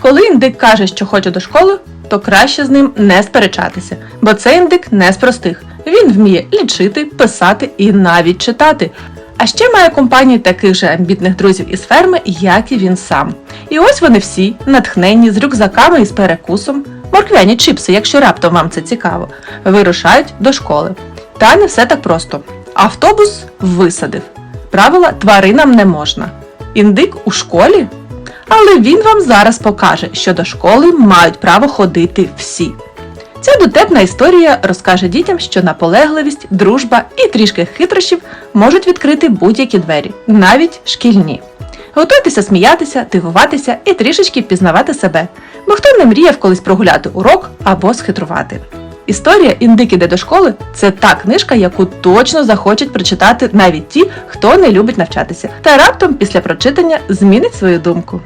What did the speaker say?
Коли індик каже, що хоче до школи, то краще з ним не сперечатися, бо цей індик не з простих. Він вміє лічити, писати і навіть читати. А ще має компанію таких же амбітних друзів із ферми, як і він сам. І ось вони всі, натхненні з рюкзаками і з перекусом, морквяні чіпси, якщо раптом вам це цікаво, вирушають до школи. Та не все так просто. Автобус висадив. Правила тваринам не можна. Індик у школі? Але він вам зараз покаже, що до школи мають право ходити всі. Ця дотепна історія розкаже дітям, що наполегливість, дружба і трішки хитрощів можуть відкрити будь-які двері, навіть шкільні. Готуйтеся сміятися, дивуватися і трішечки пізнавати себе, бо хто не мріяв колись прогуляти урок або схитрувати. Історія Індик іде до школи це та книжка, яку точно захочуть прочитати навіть ті, хто не любить навчатися, та раптом після прочитання змінить свою думку.